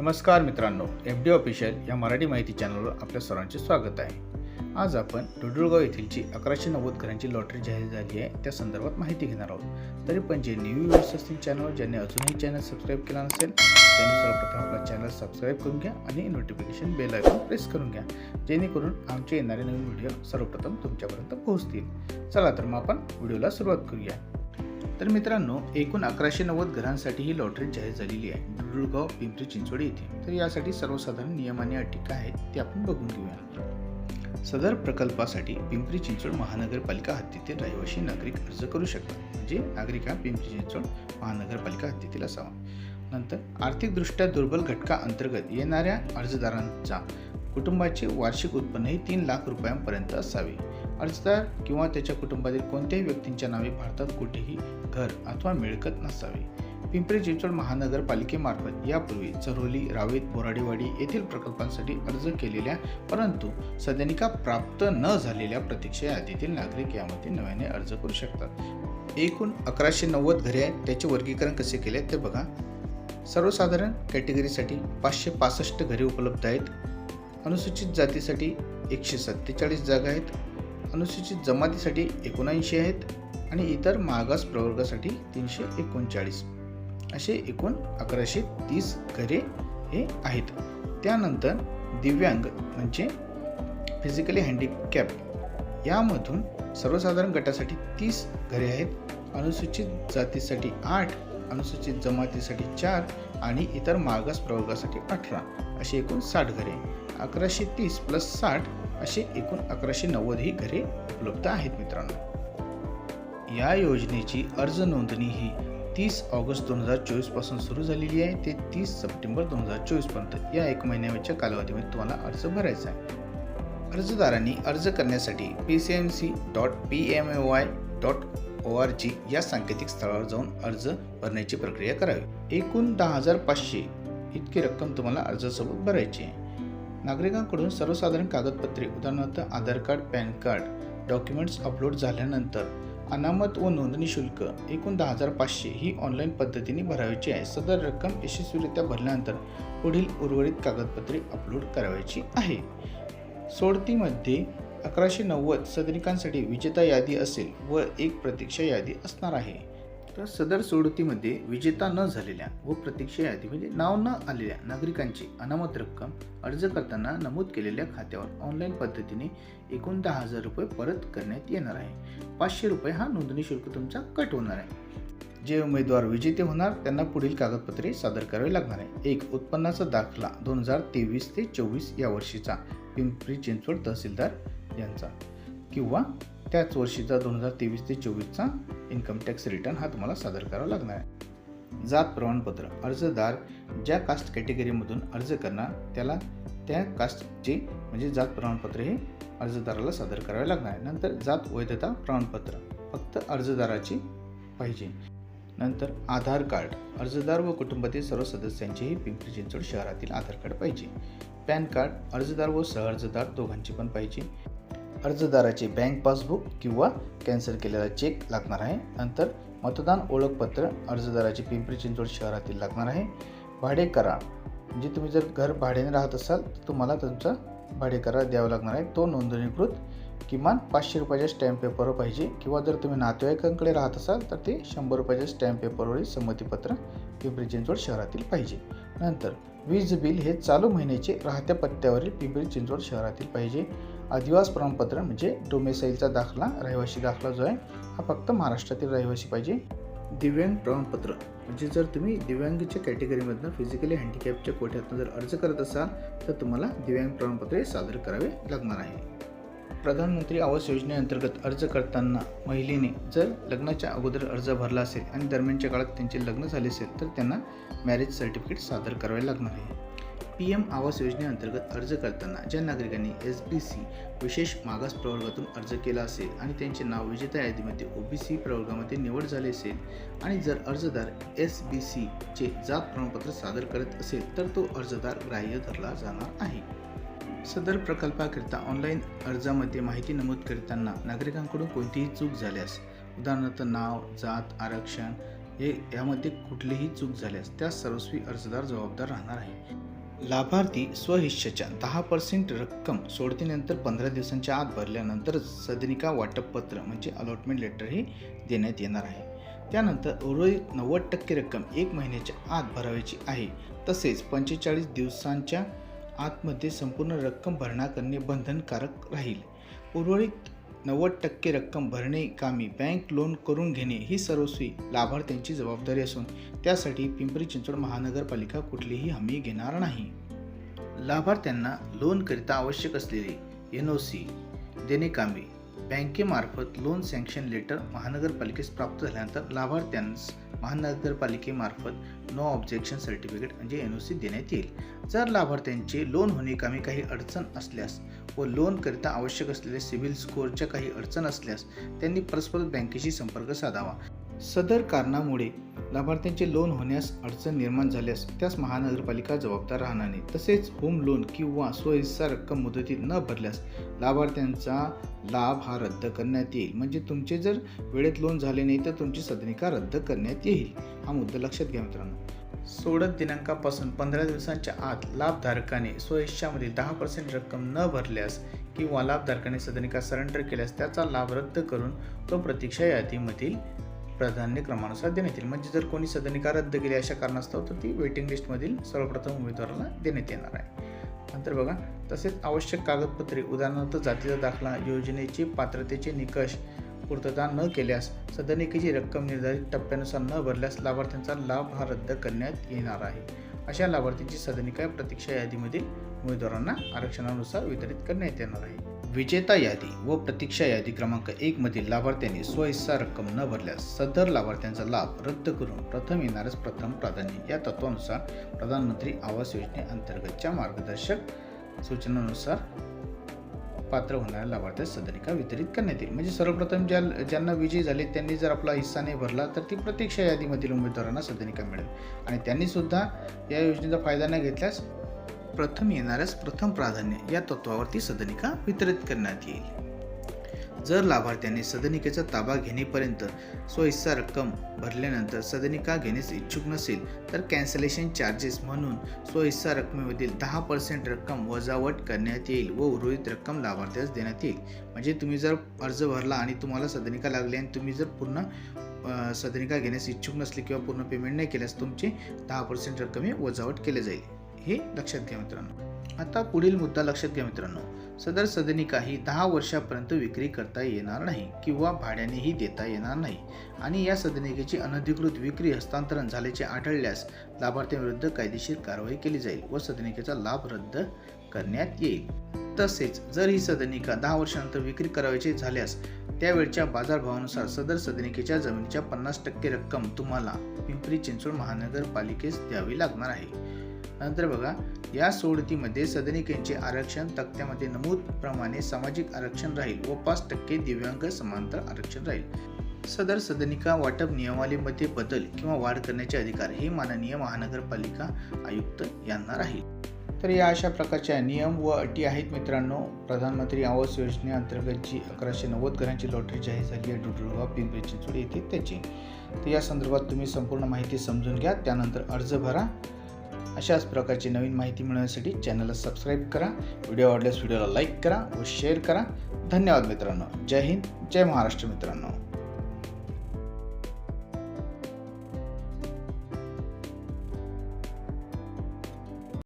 नमस्कार मित्रांनो F D official या मराठी माहिती चॅनलवर आपल्या सर्वांचे स्वागत आहे. आज आपण डुडुळगाव येथीलची अकराशे नव्वद घरांची लॉटरी जाहीर झाली आहे त्या संदर्भात माहिती घेणार आहोत. तरी पण जे न्यू व्ह्यूअर्स असतील चॅनलवर ज्यांनी अजूनही चॅनल सबस्क्राईब केला नसेल त्यांनी सर्वप्रथम आपला चॅनल सबस्क्राईब करून घ्या आणि नोटिफिकेशन बेल आयकॉन प्रेस करून घ्या जेणेकरून आमचे येणारे नवीन व्हिडिओ सर्वप्रथम तुमच्यापर्यंत पोहोचतील. चला तर मग आपण व्हिडिओला सुरुवात करूया. तर मित्रांनो एकूण अकराशे नव्वद घरांसाठी ही लॉटरी जाहीर झालेली आहे. डुडुळगाव पिंपरी चिंचवड येथे. तर यासाठी सर्वसाधारण नियम आणि अटी काय आहेत ते आपण बघून घेऊया. सदर प्रकल्पासाठी पिंपरी चिंचवड महानगरपालिका हद्दीतील रहिवासी नागरिक अर्ज करू शकतात. म्हणजे नागरिक हा पिंपरी चिंचवड महानगरपालिका हद्दीतील असावा. नंतर आर्थिकदृष्ट्या दुर्बल घटका अंतर्गत येणाऱ्या अर्जदारांचा कुटुंबाचे वार्षिक उत्पन्न हे तीन लाख रुपयांपर्यंत असावे. अर्जदार किंवा त्याच्या कुटुंबातील कोणत्याही व्यक्तींच्या नावे भारतात कुठेही घर अथवा मिळकत नसावी. पिंपरी चिंचवड महानगरपालिकेमार्फत यापूर्वी चरोली रावेत बोराडेवाडी येथील प्रकल्पांसाठी अर्ज केलेल्या परंतु सदनिका प्राप्त न झालेल्या प्रतीक्षा यादीतील नागरिक यामध्ये नव्याने अर्ज करू शकतात. एकूण अकराशे नव्वद घरे आहेत. त्याचे वर्गीकरण कसे केले ते बघा. सर्वसाधारण कॅटेगरीसाठी पाचशे पासष्ट घरे उपलब्ध आहेत. अनुसूचित जातीसाठी एकशे सत्तेचाळीस जागा आहेत. अनुसूचित जमातीसाठी एकोणऐंशी आहेत आणि इतर मागास प्रवर्गासाठी तीनशे एकोणचाळीस. असे एकूण अकराशे तीस घरे हे आहेत. त्यानंतर दिव्यांग म्हणजे फिजिकली हँडिकॅप यामधून सर्वसाधारण गटासाठी तीस घरे आहेत. अनुसूचित जातीसाठी आठ अनुसूचित जमातीसाठी चार आणि इतर मागास प्रवर्गासाठी अठरा. असे एकूण साठ घरे. अकराशे तीस प्लस साठ असे एकूण अकराशे नव्वद ही घरे उपलब्ध आहेत मित्रांनो. या योजनेची अर्ज नोंदणी ही तीस ऑगस्ट दोन हजार चोवीसपासून सुरू झालेली आहे. ते तीस सप्टेंबर दोन हजार चोवीसपर्यंत या एक महिन्याच्या कालावधीमध्ये तुम्हाला अर्ज भरायचा आहे. अर्जदारांनी अर्ज करण्यासाठी P C M C dot P M A Y dot O R G या सांकेतिक स्थळावर जाऊन अर्ज भरण्याची प्रक्रिया करावी. एकूण दहा हजार पाचशे इतकी रक्कम तुम्हाला अर्जासोबत भरायची आहे. नागरिकांकडून सर्वसाधारण कागदपत्रे उदाहरणार्थ Aadhaar card PAN card documents upload झाल्यानंतर अनामत व नोंदणी शुल्क एकूण दहा हजार पाचशे ही ऑनलाईन पद्धतीने भरावयाची आहे. सदर रक्कम यशस्वीरित्या भरल्यानंतर पुढील उर्वरित कागदपत्रे अपलोड करावयाची आहे. सोडतीमध्ये अकराशे नव्वद सदनिकांसाठी विजेता यादी असेल व एक प्रतीक्षा यादी असणार आहे. तर सदर सोडतीमध्ये विजेता न झालेल्या व प्रतीक्षा यादीमध्ये म्हणजे नाव न आलेल्या नागरिकांची अनामत रक्कम अर्ज करताना नमूद केलेल्या खात्यावर ऑनलाईन पद्धतीने एकूण दहा हजार रुपये परत करण्यात येणार आहे. पाचशे रुपये हा नोंदणी शुल्क तुमचा कट होणार आहे. जे उमेदवार विजेते होणार त्यांना पुढील कागदपत्रे सादर करावे लागणार आहे. एक उत्पन्नाचा दाखला दोन हजार तेवीस ते चोवीस या वर्षीचा पिंपरी चिंचवड तहसीलदार यांचा किंवा त्याच वर्षीचा दोन हजार तेवीस ते चोवीसचा इन्कम टॅक्स रिटर्न हा तुम्हाला सादर करावा लागणार आहे. जात प्रमाणपत्र अर्जदार ज्या कास्ट कॅटेगरीमधून अर्ज करणार त्याला त्या कास्टचे म्हणजे जात प्रमाणपत्र हे अर्जदाराला सादर करावे लागणार आहे. नंतर जात वैधता प्रमाणपत्र फक्त अर्जदाराची पाहिजे. नंतर आधार कार्ड अर्जदार व कुटुंबातील सर्व सदस्यांचेही पिंपरी चिंचवड शहरातील आधार कार्ड पाहिजे. पॅन कार्ड अर्जदार व सहअर्जदार दोघांची पण पाहिजे. अर्जदाराचे बँक पासबुक किंवा कॅन्सल केलेला चेक लागणार आहे. नंतर मतदान ओळखपत्र अर्जदाराचे पिंपरी चिंचवड शहरातील लागणार आहे. भाडे करार म्हणजे तुम्ही जर घर भाड्याने राहत असाल तर तुम्हाला तुमचा भाडे करार द्यावा लागणार आहे. तो नोंदणीकृत किमान पाचशे रुपयाच्या स्टॅम्प पेपरवर पाहिजे. किंवा जर तुम्ही नातेवाईकांकडे राहत असाल तर ते शंभर रुपयाच्या स्टॅम्प पेपरवरील संमतीपत्र पिंपरी चिंचवड शहरातील पाहिजे. नंतर वीज बिल हे चालू महिन्याचे राहत्या पत्त्यावरील पिंपरी चिंचवड शहरातील पाहिजे. आदिवास प्रमाणपत्र म्हणजे डोमेसाईलचा दाखला रहिवासी दाखला जो आहे हा फक्त महाराष्ट्रातील रहिवासी पाहिजे. दिव्यांग प्रमाणपत्र म्हणजे जर तुम्ही दिव्यांगच्या कॅटेगरीमधनं फिजिकली हँडिकॅपच्या कोट्यातनं जर अर्ज करत असाल तर तुम्हाला दिव्यांग प्रमाणपत्रे सादर करावे लागणार आहे. प्रधानमंत्री आवास योजनेअंतर्गत अर्ज करताना महिलेने जर लग्नाच्या अगोदर अर्ज भरला असेल आणि दरम्यानच्या काळात त्यांचे लग्न झाले असेल तर त्यांना मॅरेज सर्टिफिकेट सादर करावे लागणार आहे. पी एम आवास योजनेअंतर्गत अर्ज करताना ज्या नागरिकांनी एस बी सी विशेष मागास प्रवर्गातून अर्ज केला असेल आणि त्यांचे नाव विजेता यादीमध्ये ओ बी सी प्रवर्गामध्ये निवड झाली असेल आणि जर अर्जदार एस बी सीचे जात प्रमाणपत्र सादर करत असेल तर तो अर्जदार ग्राह्य धरला जाणार आहे. सदर प्रकल्पाकरिता ऑनलाईन अर्जामध्ये माहिती नमूद करताना नागरिकांकडून कोणतीही चूक झाल्यास उदाहरणार्थ नाव जात आरक्षण हे यामध्ये कुठलीही चूक झाल्यास त्या सर्वस्वी अर्जदार जबाबदार राहणार आहे. लाभार्थी स्वहिश्याच्या दहा पर्सेंट रक्कम सोडतीनंतर पंधरा दिवसांच्या आत भरल्यानंतर सदनिका वाटपपत्र म्हणजे अलॉटमेंट लेटरही देण्यात येणार आहे. त्यानंतर उर्वरित नव्वद टक्के रक्कम एक महिन्याच्या आत भरावयाची आहे. तसेच पंचेचाळीस दिवसांच्या आतमध्ये संपूर्ण रक्कम भरणा करणे बंधनकारक राहील. उर्वरित नव्वद टक्के रक्कम भरणे कामी बँक लोन करून घेणे ही सर्वस्वी लाभार्थ्यांची जबाबदारी असून त्यासाठी पिंपरी चिंचवड महानगरपालिका कुठलीही हमी घेणार नाही. लाभार्थ्यांना लोनकरिता आवश्यक असलेले एन ओ सी देणे कामी बँकेमार्फत लोन सँक्शन लेटर महानगरपालिकेस प्राप्त झाल्यानंतर लाभार्थ्यांस महानगरपालिकेमार्फत नो ऑब्जेक्शन सर्टिफिकेट म्हणजे एन ओ सी देण्यात येईल. जर लाभार्थ्यांचे लोन होणे कामी काही अडचण असल्यास व लोनकरिता आवश्यक असलेले सिबिल स्कोअरच्या काही अडचण असल्यास त्यांनी परस्पर बँकेशी संपर्क साधावा. सदर कारणामुळे लाभार्थ्यांचे लोन होण्यास अडचण निर्माण झाल्यास त्यास महानगरपालिका जबाबदार राहणार नाही. तसेच होम लोन किंवा स्वहिस्सा रक्कम मुदतीत न भरल्यास लाभार्थ्यांचा लाभ हा रद्द करण्यात येईल. म्हणजे तुमचे जर वेळेत लोन झाले नाही तर तुमची सदनिका रद्द करण्यात येईल. हा मुद्दा लक्षात घ्या मित्रांनो. सोडत दिनांकापासून पंधरा दिवसांच्या आत लाभधारकाने स्वहिश्यामधील दहा पर्सेंट रक्कम न भरल्यास किंवा लाभधारकाने सदनिका सरेंडर केल्यास त्याचा लाभ रद्द करून तो प्रतीक्षा यादीमधील प्राधान्य क्रमानुसार देण्यात येईल म्हणजे जर कोणी सदनिका रद्द केली अशा कारणास्तव तर ती वेटिंग लिस्टमधील सर्वप्रथम उमेदवाराला देण्यात येणार आहे. नंतर बघा तसेच आवश्यक कागदपत्रे उदाहरणार्थ जातीचा दाखला योजनेचे पात्रतेचे निकष पूर्तता न केल्यास सदनिकेची रक्कम निर्धारित टप्प्यानुसार न भरल्यास लाभार्थ्यांचा लाभ हा रद्द करण्यात येणार आहे. अशा लाभार्थीची सदनिका प्रतीक्षा यादीमधील उमेदवारांना आरक्षणानुसार वितरित करण्यात येणार आहे. विजेता यादी व प्रतीक्षा यादी क्रमांक एक मधील लाभार्थ्यांनी स्वहिस्सा रक्कम न भरल्यास सदर लाभार्थ्यांचा लाभ रद्द करून प्रथम येणारच प्रथम प्राधान्य या तत्वानुसार प्रधानमंत्री आवास योजनेअंतर्गतच्या मार्गदर्शक सूचनानुसार पात्र होणाऱ्या लाभार्थ्यास सदनिका वितरित करण्यात येईल. म्हणजे सर्वप्रथम ज्या ज्यांना विजयी झाले त्यांनी जर आपला हिस्सा नाही भरला तर ती प्रतीक्षा यादीमधील उमेदवारांना सदनिका मिळेल. आणि त्यांनी सुद्धा या योजनेचा फायदा न घेतल्यास प्रथम येणाऱ्यास प्रथम प्राधान्य या तत्वावरती सदनिका वितरित करण्यात येईल. जर लाभार्थ्याने सदनिकेचा ताबा घेणेपर्यंत स्वहिस्सा रक्कम भरल्यानंतर सदनिका घेण्यास इच्छुक नसेल तर कॅन्सलेशन चार्जेस म्हणून स्वहिस्सा रकमेमधील दहा पर्सेंट रक्कम वजावट करण्यात येईल व उर्वरित रक्कम लाभार्थ्यास देण्यात येईल. म्हणजे तुम्ही जर अर्ज भरला आणि तुम्हाला सदनिका लागली आणि तुम्ही जर पूर्ण सदनिका घेण्यास इच्छुक नसले किंवा पूर्ण पेमेंट नाही केल्यास तुमची दहा पर्सेंट रक्कम हे वजावट केले जाईल. हे लक्षात घ्या मित्रांनो. आता पुढील मुद्दा लक्षात घ्या मित्रांनो. सदर सदनिका ही दहा वर्षापर्यंत विक्री करता येणार नाही किंवा भाड्यानेही देता येणार नाही आणि या सदनिकेची अनधिकृत विक्री हस्तांतरण झाल्याचे आढळल्यास लाभार्थ्यांविरुद्ध कायदेशीर कारवाई केली जाईल व सदनिकेचा लाभ रद्द करण्यात येईल. तसेच जर ही सदनिका दहा वर्षानंतर विक्री करावयाची झाल्यास त्यावेळच्या बाजारभावानुसार सदर सदनिकेच्या जमिनीच्या पन्नास टक्के रक्कम तुम्हाला पिंपरी चिंचवड महानगरपालिकेस द्यावी लागणार आहे. नंतर बघा या सोडतीमध्ये सदनिकेचे आरक्षण तक्त्यामध्ये नमूद प्रमाणे सामाजिक आरक्षण राहील व पाच टक्के दिव्यांग समांतर आरक्षण राहील. सदर सदनिका वाटप नियमावलीमध्ये बदल किंवा वाढ करण्याचे अधिकार हे माननीय महानगरपालिका आयुक्त यांना राहील. तर या अशा प्रकारच्या नियम व अटी आहेत मित्रांनो. प्रधानमंत्री आवास योजनेअंतर्गत जी अकराशे नव्वद घरांची लॉटरी जाहीर झाली आहे डुडुळगाव पिंपरी चिंचवड येथे त्याची तर या संदर्भात तुम्ही संपूर्ण माहिती समजून घ्या त्यानंतर अर्ज भरा अशाच प्रकारची नवीन माहिती मिळवण्यासाठी चॅनलला सबस्क्राईब करा. व्हिडिओ आवडल्यास व्हिडिओला लाईक करा व शेअर करा. धन्यवाद मित्रांनो. जय हिंद. जय महाराष्ट्र मित्रांनो.